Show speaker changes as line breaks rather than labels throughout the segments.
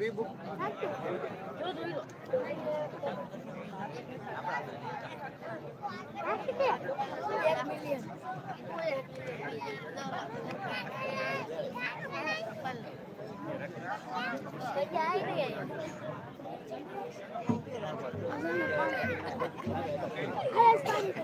Eu vou lá saber. પપ્પાને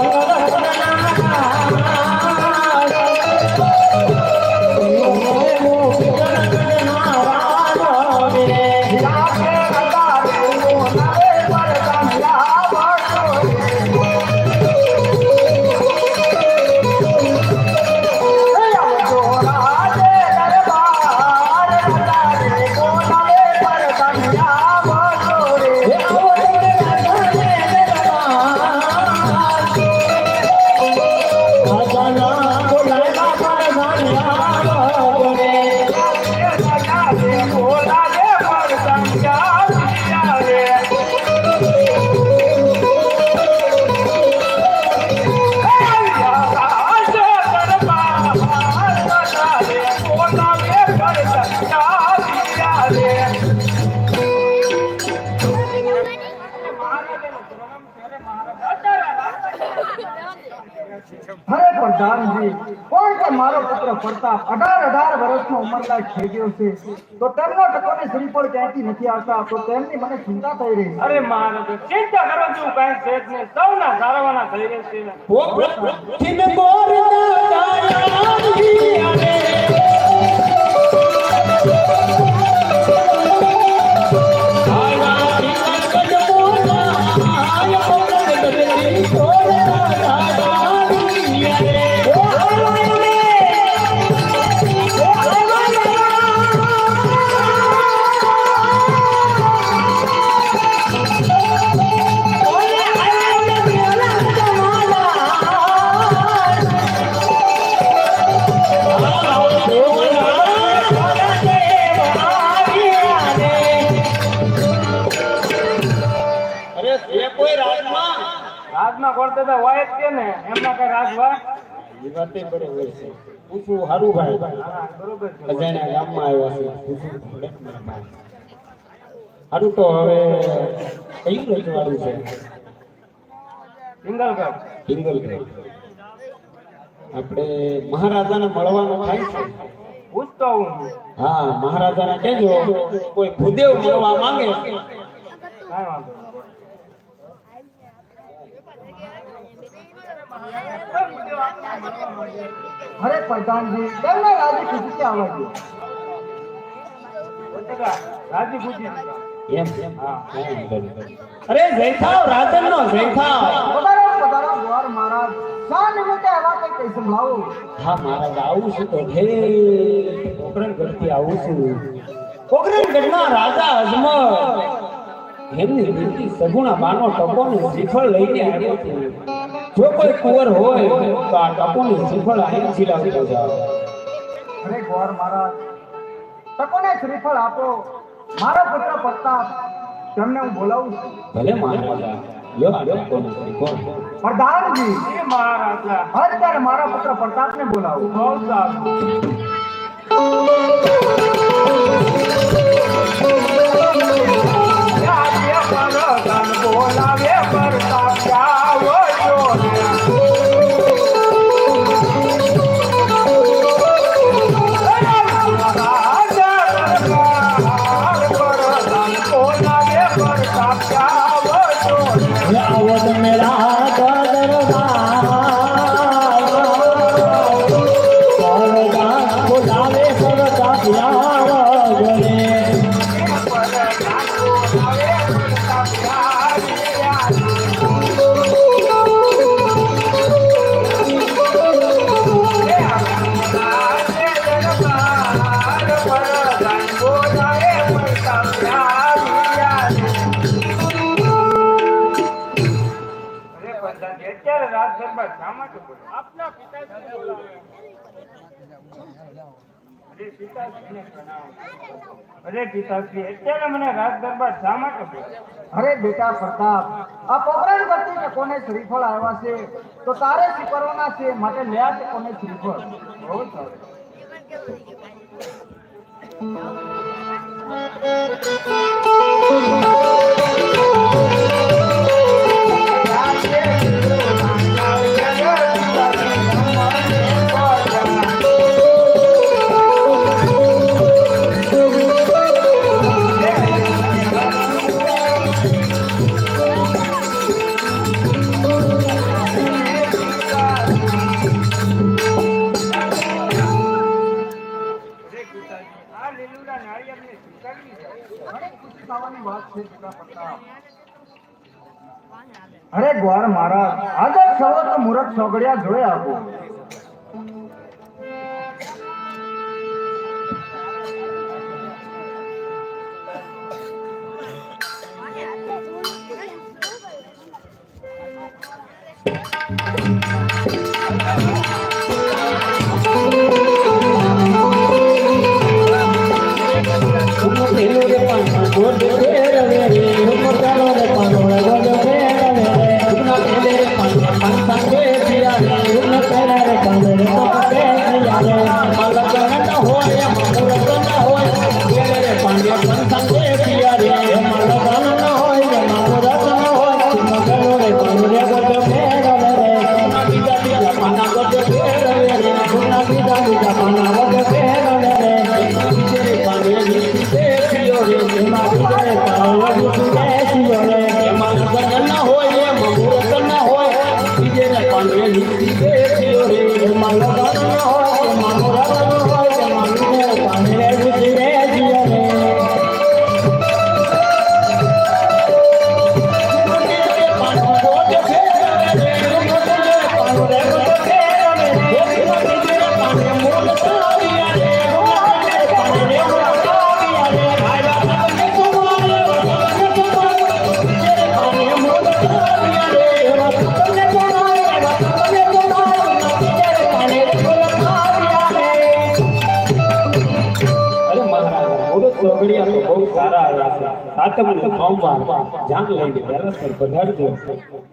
반가워. પ્રધાનજી કોણ કે મારો પુત્ર પ્રતાપ અઢાર અઢાર વર્ષનો ઉંમરલાયક થઈ ગયો છે? તો તેમનો ટકોને શ્રીફળ ક્યાંથી નથી આવતા? તો તેમની મને ચિંતા થઈ રહી
અરે મારો ચિંતા કરો છું કાંઈ છે ને સૌના સારવાના થઈ રહેશે ને.
Oh,
હોય જ કે ને એમના કઈ રાજ હોય?
એ વાતે બરોબર છે. ભાઈ.
બરોબર
અજાણ્યા ગામમાં આવ્યા છે. તો હવે કયું રજવાડું છે? આપણે મહારાજાને મળવાનું થાય છે?
પૂછતો હું. છું.
હા મહારાજાને કહેજો કોઈ ભૂદેવ મળવા માંગે.
કાંઈ વાંધો
અરે પ્રધાનજી તેમને રાજી ખુશી આવવા દો
રાજી ખુશી
એમ એમ. હા. અરે જયથાવ રાજનનો જયથાવ
પધારો પધારો ગોર મહારાજ શા નિમિત્તે આવા કઈ કઈ સંભળાવો?
હા મહારાજ આવું છું તો ઠેઠ પોકરણગઢથી આવું છું. પોકરણગઢના રાજા અજમર એમની દીકરી સગુણા બાનો ટકોનું શિખર લઈને આવ્યો છે. જો કોઈ કુંવર હોય તો આ ટકોનું શ્રીફળ અહીં ચીલાવતો જાઓ
અરે ગોર મહારાજ તકોને શ્રીફળ આપો. મારો પુત્ર પ્રતાપ તેમને હું બોલાવું છું.
ભલે મહારાજા
પ્રધાનજી
મહારાજા.
અત્યારે મારા પુત્ર પ્રતાપને બોલાવું.
બહુ સારું. અરે પિતાશ્રી અત્યારે મને રાજ દરબાર શા માટે
અરે બેટા પ્રતાપ આ પોકરણ કરતી કોને શ્રીફળ આવ્યા છે? તો તારે સ્વીકારવાના છે? માટે લ્યા તે કોને શ્રીફળ? બહુ સારું.
અરે
મારા આગળ સર્વત્ર મુરત સોગડિયા જોઈ આવો.
છે સોમવાર જાન લઈને બેરસર પધારજો.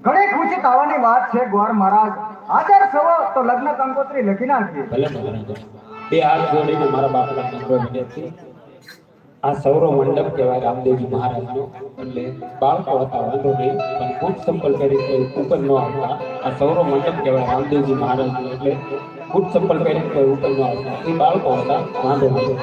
ઘણી ખુશી થવાની વાત છે ગોર મહારાજ. હાજર સવો તો લગ્ન કંકોત્રી લખી નાખી
ભલે મહારાજ. બે હાથ જોડીને મારા બાપના વિનંતી આ સૌરો મંડપ કહેવાય રામદેવજી મહારાજનો. એટલે બાળકો હતા વાંધો નહીં પણ બૂટ સંપલ પહેરી ઉપર ન આવતા. આ સૌરો મંડપ કહેવાય રામદેવજી મહારાજનો. એટલે કુટ સંપલ પહેરી ઉપર ન આવતા. એ બાળકો હતા વાંધો નહીં.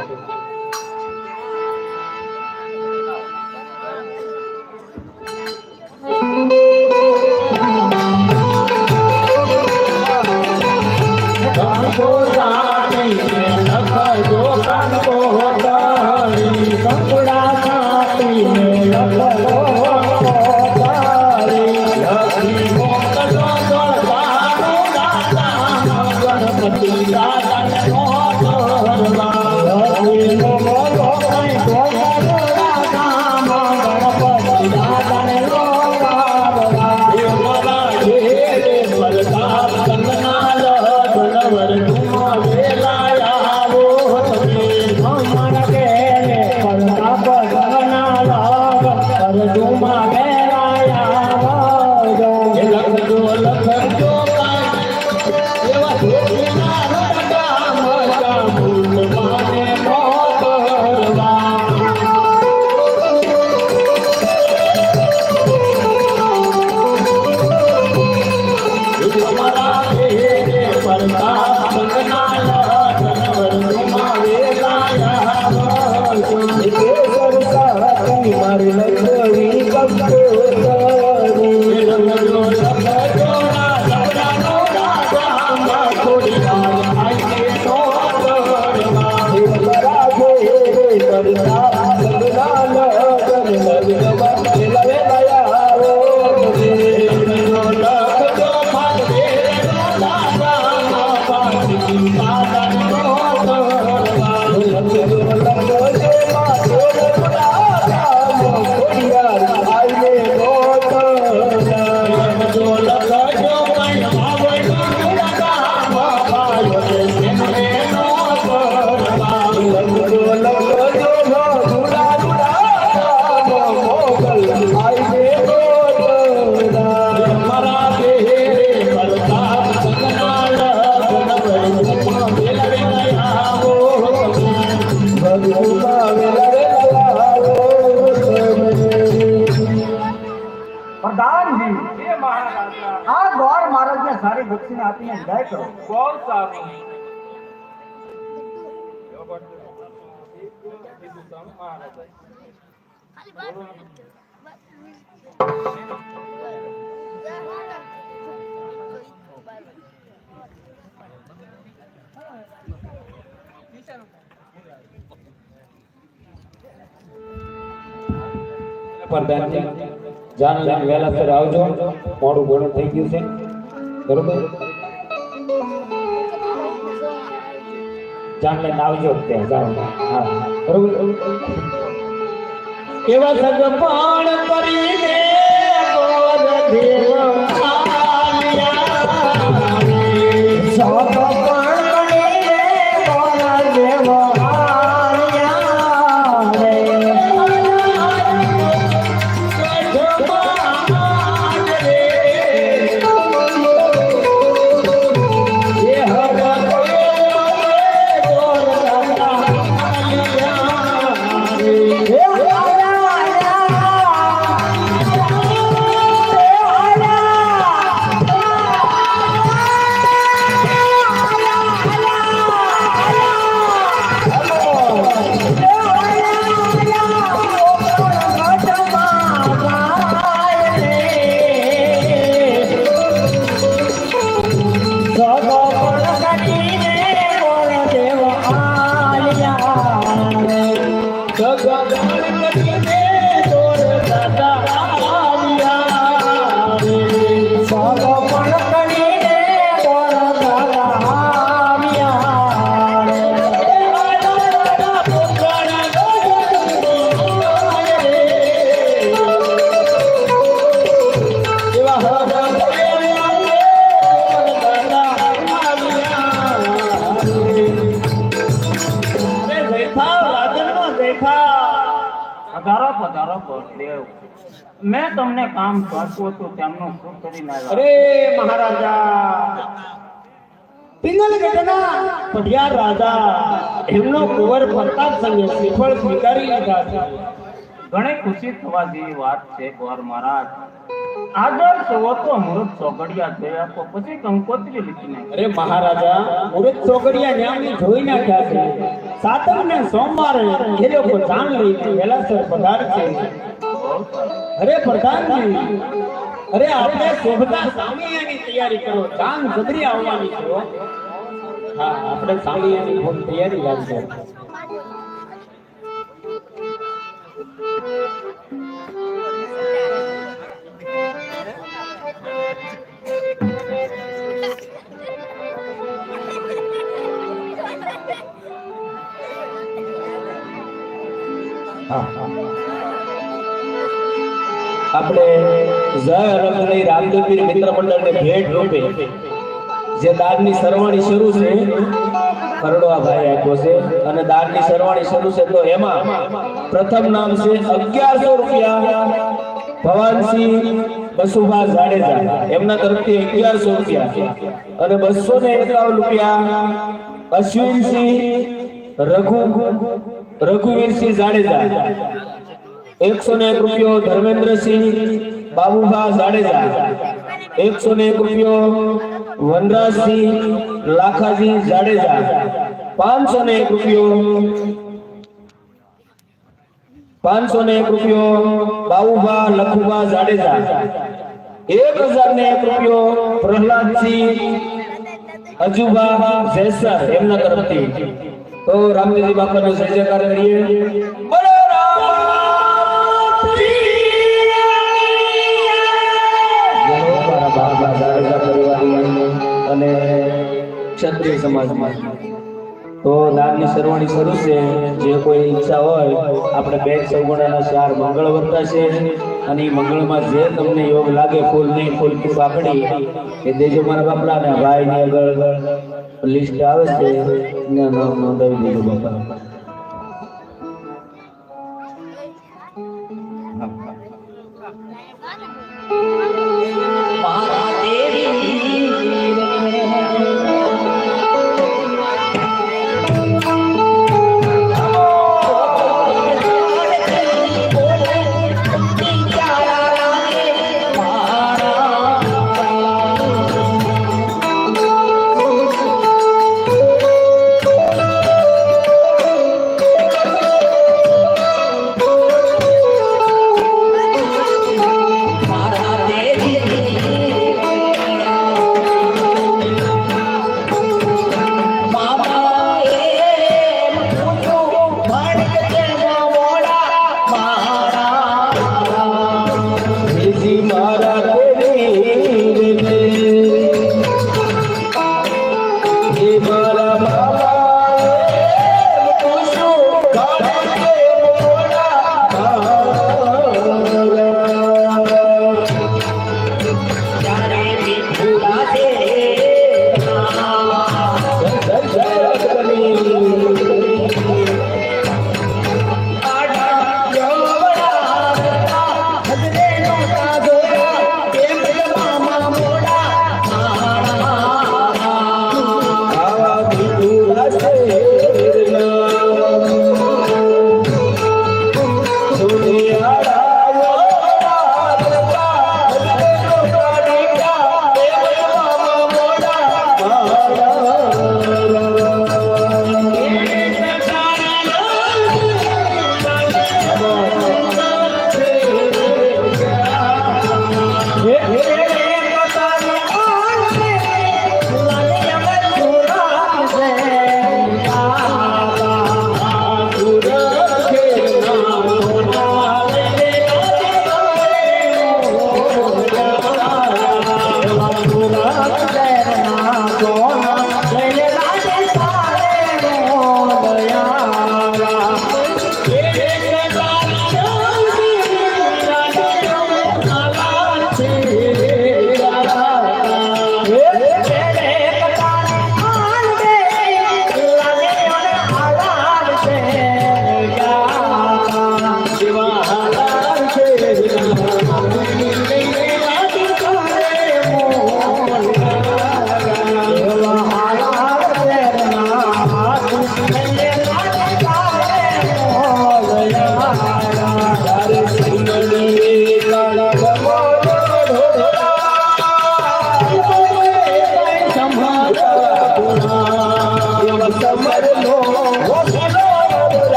પ્રધાનજી
એ મહારાજા
આ ગોર મહારાજને સારી દક્ષિણા આપીને જય કરો.
બહુ સારું.
ખાલી
જાન લઈને વહેલાસર આવજો. મોડું ઘણું થઈ ગયું છે. બરોબર? જાન લઈને આવજો ત્યાં જાઓ હા બરોબર? એવા સગપણ કરીને ગોર
ગગન તમને કામ સોંપ્યું હતું તેમનું શું કરીને આવ્યા.
અરે મહારાજા. પિંગલગઢના પઢિયાર રાજા એમનો કુંવર પ્રતાપ સંગે શ્રીફળ સ્વીકારી લીધા છે.
ઘણી ખુશી થવા જેવી વાત છે ગોર મહારાજ. આગળ સવો તો પછી કંકોત્રી
અરે મહારાજા મુરત સોગડિયા ન્યામી જોઈ નાખ્યા છે. સાતમ ને સોમવારે એ લોકો જાણ લઈ વેલાસર
બહુ સારું.
અરે પ્રધાનજી, અરે આપણે શોભતા સામિયાની તૈયારી કરો ચાંદ ગદરી આવવાની છે હો. આપણે સામિયાની તૈયારી રાખજો આપણે જય રામદેવપીર મિત્ર મંડળને ભેટ રૂપે જે દાનની સરવાણી શરૂ છે કરડવા ભાઈ આપ્યો છે અને દાનની સરવાણી શરૂ છે તો એમાં પ્રથમ નામ છે અગિયારસો રૂપિયા ભવાનસિંહ બસુભા જાડેજા. એમના તરફથી અગિયારસો રૂપિયા અને બસો ને એકાવન રૂપિયા અશ્વિનસિંહ રઘુ રઘુવીરસિંહ જાડેજા. એકસો ને એક રૂપિયો ધર્મેન્દ્રસિંહ બાબુભા જાડેજા. એકસો ને એક રૂપિયો વનરાજસિંહ લાખાજી જાડેજા. પાંચસો ને એક રૂપિયો પાંચસો ને એક રૂપિયો બાબુભા લખુભા જાડેજા. એક હજાર ને એક રૂપિયો પ્રહલાદસિંહ અજુબા જેસર એમના તરફથી. તો રામદેવજી બાપાનો જય જયકાર કરીએ. ક્ષત્રિય સમાજમાં. તો દાનની સરવાણી શરૂ છે. જે કોઈ ઈચ્છા હોય, આપણે બે સૌગુણાના ચાર મંગળ વર્તા છે. અને મંગળમાં જે તમને યોગ લાગે, ફૂલ નહીં, ફૂલ કી પાકડી એ દેજો મારા બાપડા ને ભાઈ ની આગળ લિસ્ટ આવે છે. નોંધાવી દેજો બાપા.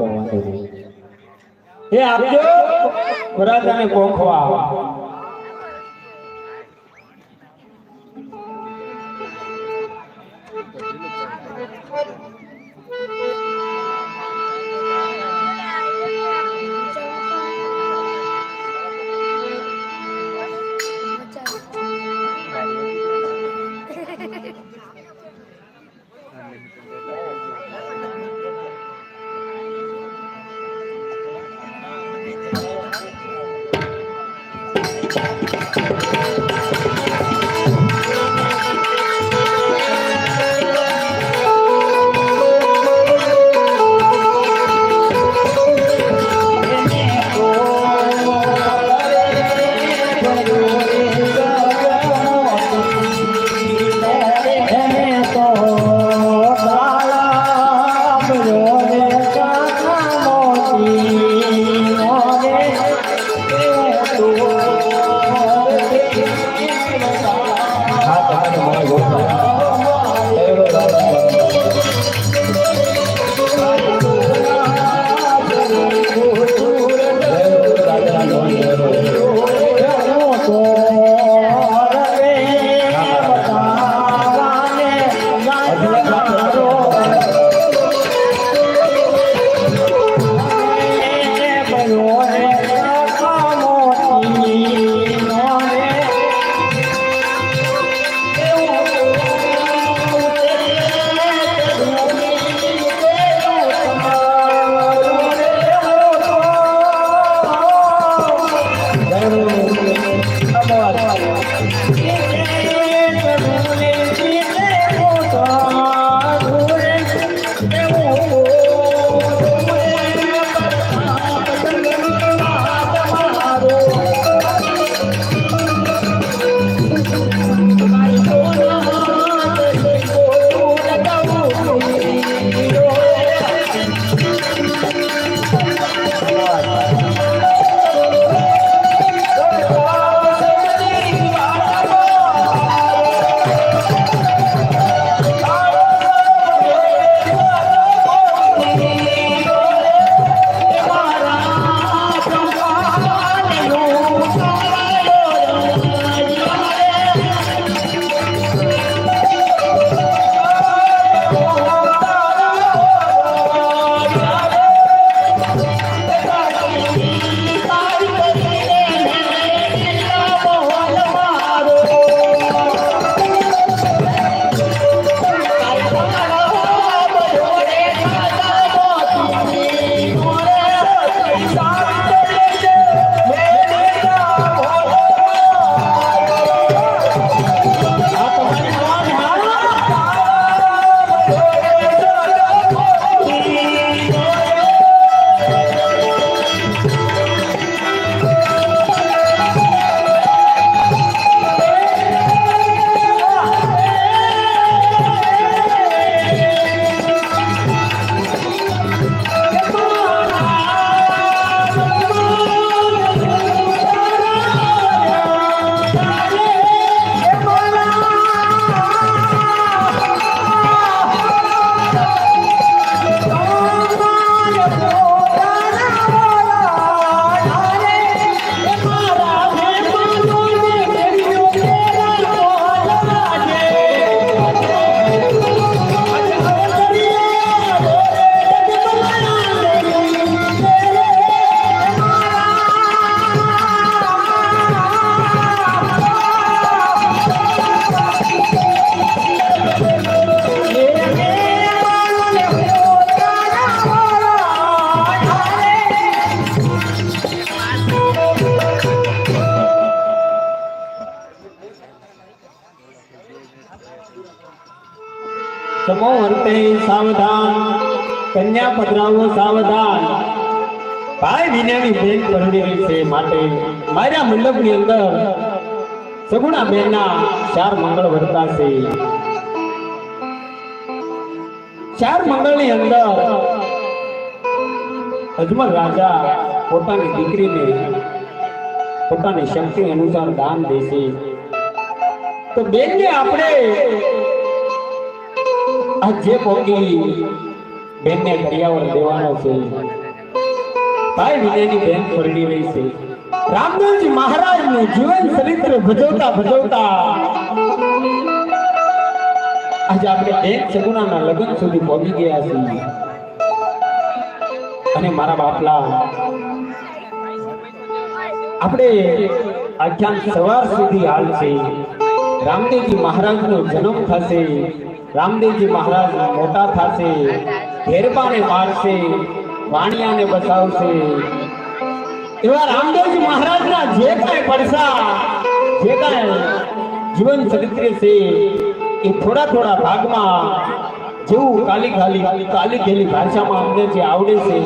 વાંધો નહીં. એ આપજો. વરાજાને કોખવા
Thank you.
કન્યા પધરાવો સાવધાન. ભાઈ વિનયની બેન પરણેલી છે માટે મારા મંડપની અંદર સગુણા બેનના ચાર મંગળ વર્તાશે ચાર મંગળની અંદર અજમલ રાજા પોતાની દીકરીને પોતાની શક્તિ અનુસાર દાન દેશે તો બેનને આપણે આ જે પોગી બેનને કરિયાવર દેવાનો છે. ભાઈ વિજયની બેન પરણી રહી છે. રામદેવજી મહારાજનું જીવન ચરિત્ર ભજવતા ભજવતા આજે આપણે બેન સગુણાના લગ્ન સુધી પહોંચી ગયા છીએ. અને મારા બાપલા, આપણે આખ્યાન સવાર સુધી હાલ છે. રામદેવજી મહારાજનો જન્મ થશે. રામદેવજી મહારાજ મોટા થશે. ઘેરબાને મારશે, વાણિયાને બચાવશે. એવા રામદેવજી મહારાજના જે કાંઈ પડસા, જે કાંઈ જીવન ચરિત્ર છે, એ થોડા થોડા ભાગમાં જેવું કાલી ખાલી કાલી ઘેલી ભાષામાં અમને જે આવડે છે